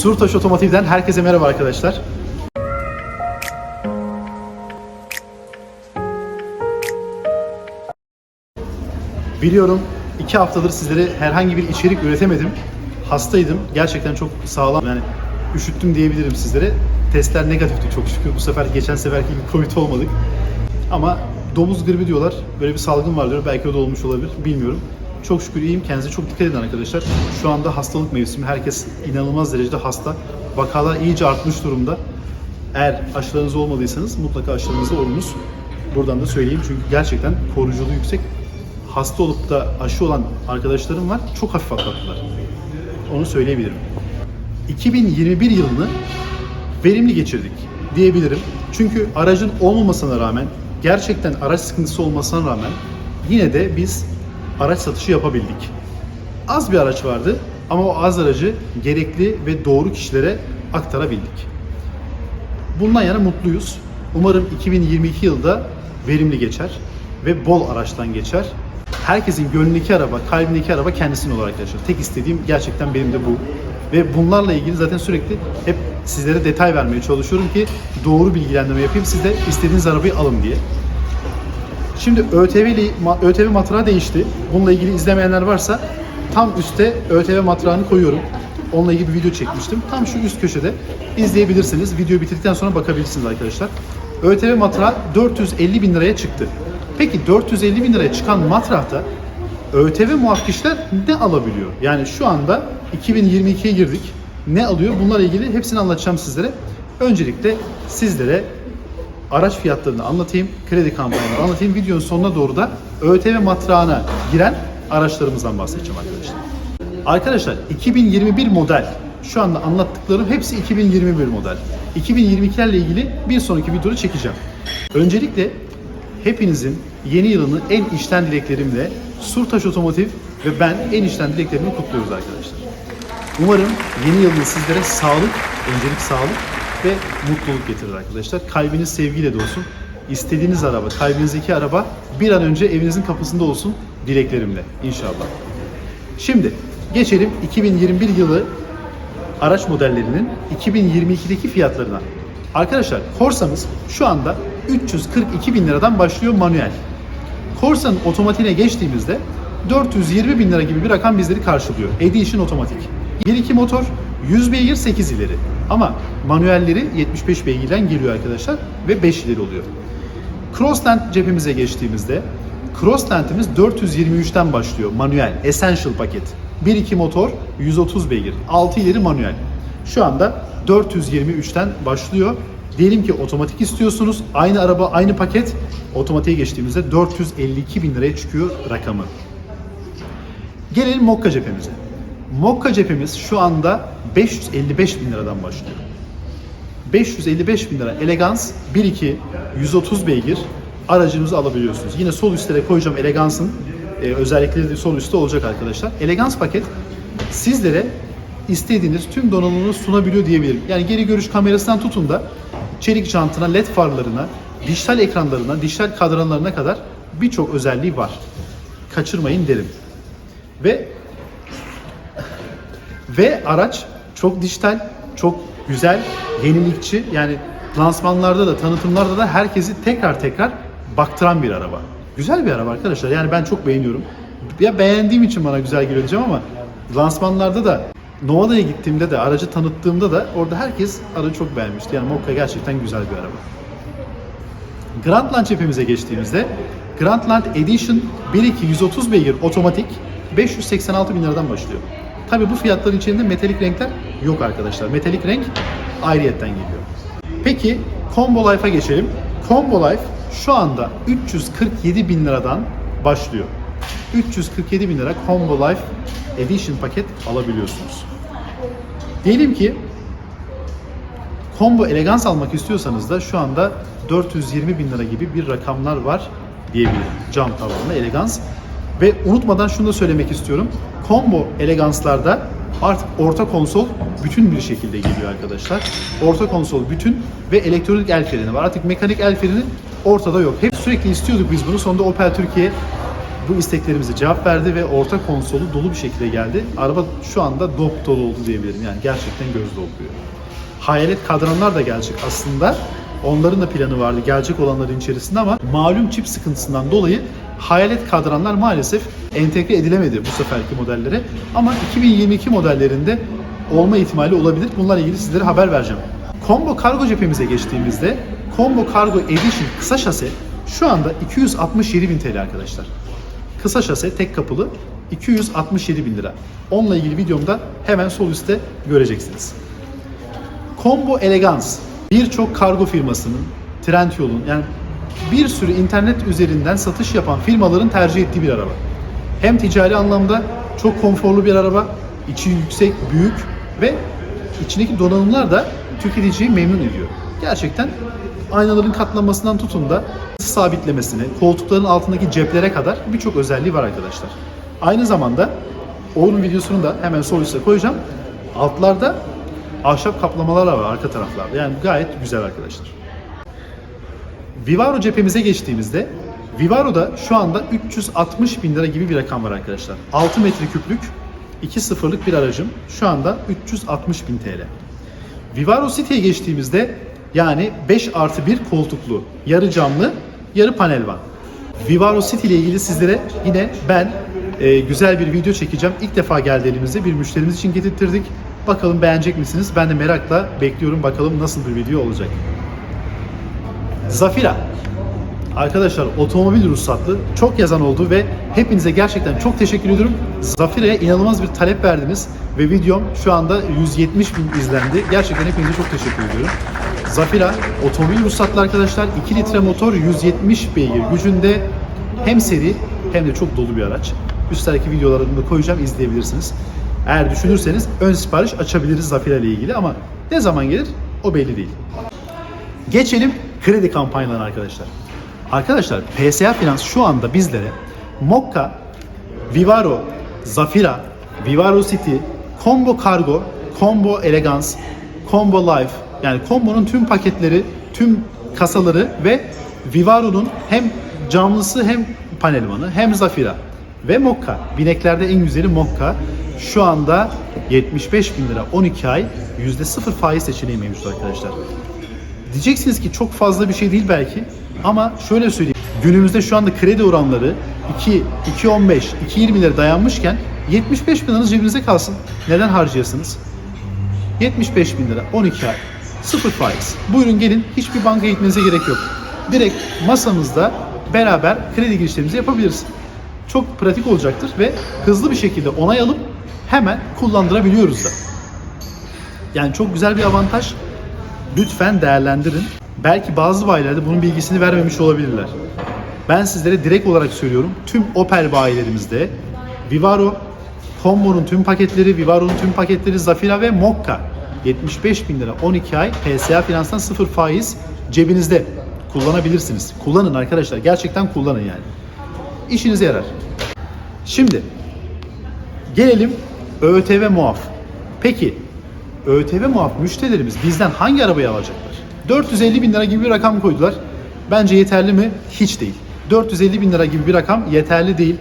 Surtaş Otomotiv'den herkese merhaba arkadaşlar. Biliyorum iki haftadır sizlere herhangi bir içerik üretemedim. Hastaydım. Gerçekten çok sağlam yani üşüttüm diyebilirim sizlere. Testler negatifti çok şükür. Bu sefer geçen seferki gibi Covid olmadık. Ama domuz gribi diyorlar. Böyle bir salgın var diyor. Belki o da olmuş olabilir. Bilmiyorum. Çok şükür iyiyim. Kendinize çok dikkat edin arkadaşlar. Şu anda hastalık mevsimi. Herkes inanılmaz derecede hasta. Vakalar iyice artmış durumda. Eğer aşılarınız olmadıysanız mutlaka aşılarınızı olunuz. Buradan da söyleyeyim çünkü gerçekten koruyuculuğu yüksek. Hasta olup da aşı olan arkadaşlarım var. Çok hafif atlattılar. Onu söyleyebilirim. 2021 yılını verimli geçirdik diyebilirim. Çünkü aracın olmamasına rağmen, gerçekten araç sıkıntısı olmasına rağmen yine de biz araç satışı yapabildik. Az bir araç vardı ama o az aracı gerekli ve doğru kişilere aktarabildik. Bundan yana mutluyuz. Umarım 2022 yılda verimli geçer ve bol araçtan geçer. Herkesin gönlündeki araba, kalbindeki araba kendisinin olur arkadaşlar. Tek istediğim gerçekten benim de bu. Ve bunlarla ilgili zaten sürekli hep sizlere detay vermeye çalışıyorum ki doğru bilgilendirme yapayım. Siz de istediğiniz arabayı alın diye. Şimdi ÖTV'li ÖTV matrağı değişti. Bununla ilgili izlemeyenler varsa tam üstte ÖTV matrağını koyuyorum. Onunla ilgili bir video çekmiştim. Tam şu üst köşede izleyebilirsiniz. Video bitirdikten sonra bakabilirsiniz arkadaşlar. ÖTV matrağı 450 bin liraya çıktı. Peki 450 bin liraya çıkan matrahta ÖTV muaf kişiler ne alabiliyor? Yani şu anda 2022'ye girdik. Ne alıyor? Bunlarla ilgili hepsini anlatacağım sizlere. Öncelikle sizlere araç fiyatlarını anlatayım, kredi kampanyalarını anlatayım. Videonun sonuna doğru da ÖTV matrağına giren araçlarımızdan bahsedeceğim arkadaşlar. Arkadaşlar 2021 model. Şu anda anlattıklarım hepsi 2021 model. 2022'lerle ilgili bir sonraki videoda çekeceğim. Öncelikle hepinizin yeni yılını en içten dileklerimle Surtaş Otomotiv ve ben en içten dileklerimi kutluyoruz arkadaşlar. Umarım yeni yılınız sizlere sağlık, öncelik sağlık ve mutluluk getirir arkadaşlar. Kalbiniz sevgiyle dolsun. İstediğiniz araba, kalbinizdeki araba bir an önce evinizin kapısında olsun dileklerimle inşallah. Şimdi geçelim 2021 yılı araç modellerinin 2022'deki fiyatlarına. Arkadaşlar Corsa'mız şu anda 342 bin liradan başlıyor manuel. Corsa'nın otomatiğine geçtiğimizde 420 bin lira gibi bir rakam bizleri karşılıyor. Edition otomatik. 1.2 motor 100 beygir 8 ileri. Ama manuelleri 75 beygirden geliyor arkadaşlar ve 5 ileri oluyor. Crossland cephemize geçtiğimizde Crossland'imiz 423'ten başlıyor manuel Essential paket. 1.2 motor 130 beygir 6 ileri manuel. Şu anda 423'ten başlıyor. Diyelim ki otomatik istiyorsunuz. Aynı araba aynı paket otomatiğe geçtiğimizde 452 bin liraya çıkıyor rakamı. Gelelim Mokka cephemize. Mokka cephemiz şu anda 555 bin liradan başlıyor. 555 bin lira elegans 1.2 130 beygir aracınızı alabiliyorsunuz. Yine sol üstlere koyacağım elegansın e, özellikleri de sol üstte olacak arkadaşlar. Elegans paket sizlere istediğiniz tüm donanımını sunabiliyor diyebilirim. Yani geri görüş kamerasından tutun da çelik jantına, led farlarına, dijital ekranlarına, dijital kadranlarına kadar birçok özelliği var. Kaçırmayın derim. Ve ve araç çok dijital, çok güzel, yenilikçi. Yani lansmanlarda da, tanıtımlarda da herkesi tekrar tekrar baktıran bir araba. Güzel bir araba arkadaşlar. Yani ben çok beğeniyorum. Ya beğendiğim için bana güzel geliyor diyeceğim ama lansmanlarda da Nova'ya gittiğimde de, aracı tanıttığımda da orada herkes aracı çok beğenmişti. Yani Mokka gerçekten güzel bir araba. Grandland cephemize geçtiğimizde Grandland Edition 1.2 130 beygir otomatik 586 bin liradan başlıyor. Tabi bu fiyatların içinde metalik renkler yok arkadaşlar. Metalik renk ayrıyetten geliyor. Peki Combo Life'a geçelim. Combo Life şu anda 347 bin liradan başlıyor. 347 bin lira Combo Life Edition paket alabiliyorsunuz. Diyelim ki Combo elegans almak istiyorsanız da şu anda 420 bin lira gibi bir rakamlar var diyebilirim. Cam tavanlı elegans. Ve unutmadan şunu da söylemek istiyorum. Combo eleganslarda artık orta konsol bütün bir şekilde geliyor arkadaşlar. Orta konsol bütün ve elektronik el freni var. Artık mekanik el freni ortada yok. Hep sürekli istiyorduk biz bunu. Sonunda Opel Türkiye bu isteklerimize cevap verdi ve orta konsolu dolu bir şekilde geldi. Araba şu anda dop dolu oldu diyebilirim. Yani gerçekten göz dolduruyor. Hayalet kadranlar da gelecek aslında. Onların da planı vardı gelecek olanların içerisinde ama malum çip sıkıntısından dolayı hayalet kadranlar maalesef entegre edilemedi bu seferki modellere. Ama 2022 modellerinde olma ihtimali olabilir. Bunlarla ilgili sizlere haber vereceğim. Combo kargo cephemize geçtiğimizde Combo Cargo Edition kısa şase şu anda 267.000 TL arkadaşlar. Kısa şase tek kapılı 267 bin lira. Onunla ilgili videomda hemen sol üstte göreceksiniz. Combo Elegance birçok kargo firmasının, Trendyol'un yani bir sürü internet üzerinden satış yapan firmaların tercih ettiği bir araba. Hem ticari anlamda çok konforlu bir araba, içi yüksek, büyük ve içindeki donanımlar da tüketiciyi memnun ediyor. Gerçekten aynaların katlanmasından tutun da sabitlemesine, koltukların altındaki ceplere kadar birçok özelliği var arkadaşlar. Aynı zamanda onun videosunu da hemen sol üstte koyacağım. Altlarda ahşap kaplamalar var arka taraflarda. Yani gayet güzel arkadaşlar. Vivaro cephemize geçtiğimizde Vivaro'da şu anda 360 bin lira gibi bir rakam var arkadaşlar. 6 metreküplük 2 sıfırlık bir aracım şu anda 360 bin TL. Vivaro City'ye geçtiğimizde yani 5 artı 1 koltuklu, yarı camlı, yarı panel van. Vivaro City ile ilgili sizlere yine ben e, güzel bir video çekeceğim. İlk defa geldi elimizde bir müşterimiz için getirttirdik. Bakalım beğenecek misiniz? Ben de merakla bekliyorum bakalım nasıl bir video olacak. Zafira. Arkadaşlar otomobil ruhsatlı çok yazan oldu ve hepinize gerçekten çok teşekkür ediyorum. Zafira'ya inanılmaz bir talep verdiniz ve videom şu anda 170 bin izlendi. Gerçekten hepinize çok teşekkür ediyorum. Zafira otomobil ruhsatlı arkadaşlar 2 litre motor 170 beygir gücünde hem seri hem de çok dolu bir araç. Üstteki videolarını da koyacağım izleyebilirsiniz. Eğer düşünürseniz ön sipariş açabiliriz Zafira ile ilgili ama ne zaman gelir o belli değil. Geçelim kredi kampanyalarına arkadaşlar. Arkadaşlar PSA Finans şu anda bizlere Mokka, Vivaro, Zafira, Vivaro City, Combo Cargo, Combo Elegance, Combo Life yani Combo'nun tüm paketleri, tüm kasaları ve Vivaro'nun hem camlısı hem panelmanı hem Zafira ve Mokka. Bineklerde en güzeli Mokka. Şu anda 75 bin lira 12 ay %0 faiz seçeneği mevcut arkadaşlar. Diyeceksiniz ki çok fazla bir şey değil belki ama şöyle söyleyeyim. Günümüzde şu anda kredi oranları 2, 2.15, 2.20'lere dayanmışken 75 bin liranız cebinize kalsın. Neden harcayasınız? 75 bin lira 12 ay sıfır faiz. Buyurun gelin hiçbir bankaya gitmenize gerek yok. Direkt masamızda beraber kredi girişlerimizi yapabiliriz. Çok pratik olacaktır ve hızlı bir şekilde onay alıp hemen kullandırabiliyoruz da. Yani çok güzel bir avantaj. Lütfen değerlendirin. Belki bazı bayilerde bunun bilgisini vermemiş olabilirler. Ben sizlere direkt olarak söylüyorum. Tüm Opel bayilerimizde Vivaro, Combo'nun tüm paketleri, Vivaro'nun tüm paketleri, Zafira ve Mokka 75 bin lira 12 ay PSA Finans'tan sıfır faiz cebinizde kullanabilirsiniz. Kullanın arkadaşlar. Gerçekten kullanın yani. İşinize yarar. Şimdi gelelim ÖTV muaf. Peki ÖTV muaf müşterilerimiz bizden hangi arabayı alacaklar? 450 bin lira gibi bir rakam koydular. Bence yeterli mi? Hiç değil. 450 bin lira gibi bir rakam yeterli değil.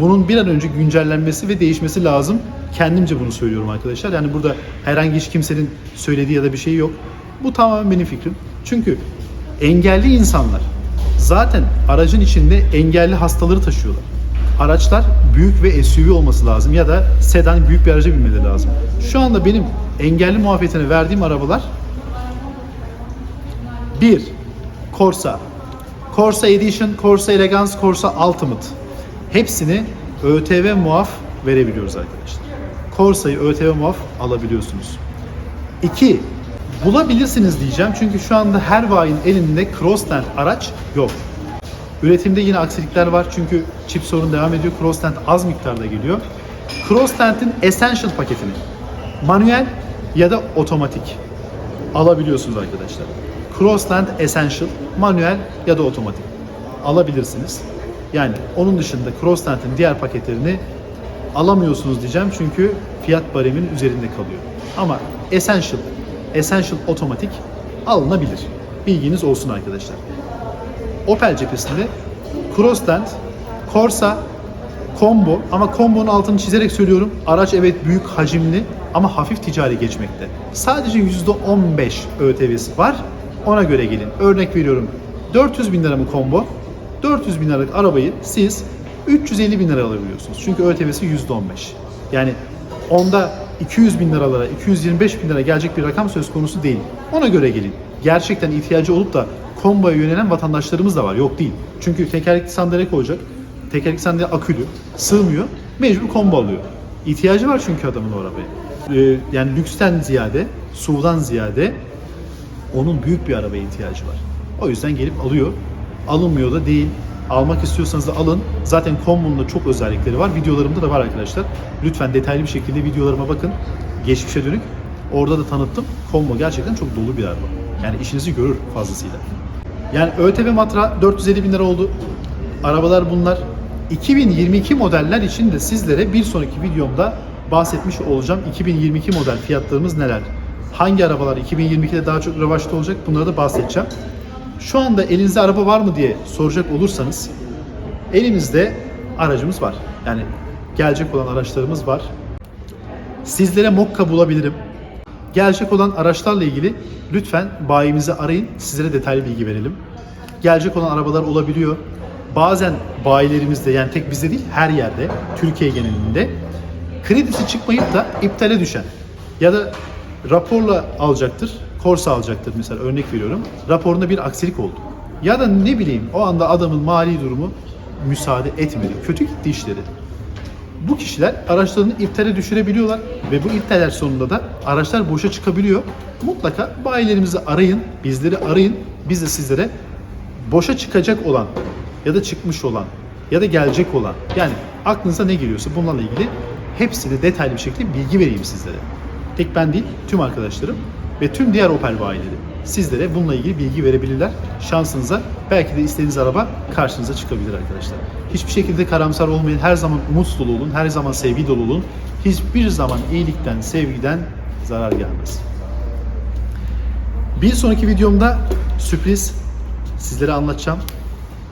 Bunun bir an önce güncellenmesi ve değişmesi lazım. Kendimce bunu söylüyorum arkadaşlar. Yani burada herhangi hiç kimsenin söylediği ya da bir şey yok. Bu tamamen benim fikrim. Çünkü engelli insanlar zaten aracın içinde engelli hastaları taşıyorlar. Araçlar büyük ve SUV olması lazım ya da sedan büyük bir araca binmeleri lazım. Şu anda benim engelli muafiyetine verdiğim arabalar 1. Corsa. Corsa Edition, Corsa Elegance, Corsa Ultimate. Hepsini ÖTV muaf verebiliyoruz arkadaşlar. Corsa'yı ÖTV muaf alabiliyorsunuz. 2. Bulabilirsiniz diyeceğim çünkü şu anda her bayinin elinde Crossland araç yok. Üretimde yine aksilikler var çünkü çip sorun devam ediyor. Crossland az miktarda geliyor. Crossland'in Essential paketini manuel ya da otomatik alabiliyorsunuz arkadaşlar. Crossland Essential manuel ya da otomatik alabilirsiniz. Yani onun dışında Crossland'in diğer paketlerini alamıyorsunuz diyeceğim çünkü fiyat baremin üzerinde kalıyor. Ama Essential, Essential otomatik alınabilir. Bilginiz olsun arkadaşlar. Opel cephesinde Crossland, Corsa, Combo ama kombonun altını çizerek söylüyorum. Araç evet büyük hacimli ama hafif ticari geçmekte. Sadece %15 ÖTV'si var. Ona göre gelin. Örnek veriyorum. 400 bin lira mı combo? 400 bin liralık arabayı siz 350 bin lira alabiliyorsunuz. Çünkü ÖTV'si %15. Yani onda 200 bin liralara, 225 bin lira gelecek bir rakam söz konusu değil. Ona göre gelin. Gerçekten ihtiyacı olup da komboya yönelen vatandaşlarımız da var. Yok değil. Çünkü tekerlekli sandalye koyacak. Tekerlekli sandalye akülü. Sığmıyor. Mecbur kombo alıyor. İhtiyacı var çünkü adamın o arabaya. Ee, yani lüksten ziyade, SUV'dan ziyade onun büyük bir arabaya ihtiyacı var. O yüzden gelip alıyor. Alınmıyor da değil. Almak istiyorsanız da alın. Zaten Combo'nun da çok özellikleri var. Videolarımda da var arkadaşlar. Lütfen detaylı bir şekilde videolarıma bakın. Geçmişe dönük. Orada da tanıttım. Combo gerçekten çok dolu bir araba. Yani işinizi görür fazlasıyla. Yani ÖTV matra 450 bin lira oldu. Arabalar bunlar. 2022 modeller için de sizlere bir sonraki videomda bahsetmiş olacağım. 2022 model fiyatlarımız neler? Hangi arabalar 2022'de daha çok revaçta olacak? Bunları da bahsedeceğim. Şu anda elinizde araba var mı diye soracak olursanız elimizde aracımız var. Yani gelecek olan araçlarımız var. Sizlere Mokka bulabilirim. Gelecek olan araçlarla ilgili lütfen bayimizi arayın. Sizlere detaylı bilgi verelim. Gelecek olan arabalar olabiliyor. Bazen bayilerimizde yani tek bizde değil her yerde Türkiye genelinde kredisi çıkmayıp da iptale düşen ya da raporla alacaktır, korsa alacaktır mesela örnek veriyorum. Raporunda bir aksilik oldu. Ya da ne bileyim o anda adamın mali durumu müsaade etmedi. Kötü gitti işleri. Bu kişiler araçlarını iptale düşürebiliyorlar ve bu iptaller sonunda da araçlar boşa çıkabiliyor. Mutlaka bayilerimizi arayın, bizleri arayın. Biz de sizlere boşa çıkacak olan ya da çıkmış olan ya da gelecek olan yani aklınıza ne geliyorsa bunlarla ilgili hepsini detaylı bir şekilde bilgi vereyim sizlere. Tek ben değil, tüm arkadaşlarım ve tüm diğer Opel bayileri sizlere bununla ilgili bilgi verebilirler. Şansınıza belki de istediğiniz araba karşınıza çıkabilir arkadaşlar. Hiçbir şekilde karamsar olmayın. Her zaman umut dolu olun. Her zaman sevgi dolu olun. Hiçbir zaman iyilikten, sevgiden zarar gelmez. Bir sonraki videomda sürpriz sizlere anlatacağım.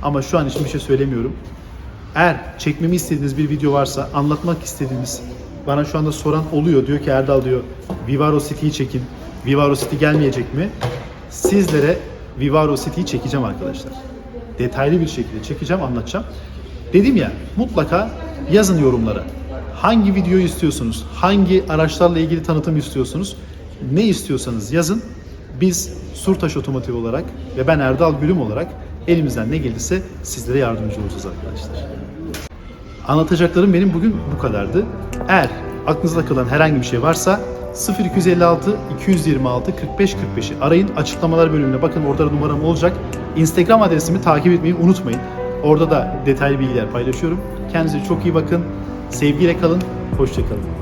Ama şu an için bir şey söylemiyorum. Eğer çekmemi istediğiniz bir video varsa, anlatmak istediğiniz, bana şu anda soran oluyor. Diyor ki Erdal diyor, Vivaro City'yi çekin. Vivaro City gelmeyecek mi? Sizlere Vivaro City'yi çekeceğim arkadaşlar. Detaylı bir şekilde çekeceğim, anlatacağım. Dedim ya, mutlaka yazın yorumlara. Hangi videoyu istiyorsunuz? Hangi araçlarla ilgili tanıtım istiyorsunuz? Ne istiyorsanız yazın. Biz Surtaş Otomotiv olarak ve ben Erdal Gülüm olarak elimizden ne gelirse sizlere yardımcı olacağız arkadaşlar. Anlatacaklarım benim bugün bu kadardı. Eğer aklınızda kalan herhangi bir şey varsa 0256 226 45 45'i arayın. Açıklamalar bölümüne bakın orada numaram olacak. Instagram adresimi takip etmeyi unutmayın. Orada da detaylı bilgiler paylaşıyorum. Kendinize çok iyi bakın. Sevgiyle kalın. Hoşçakalın.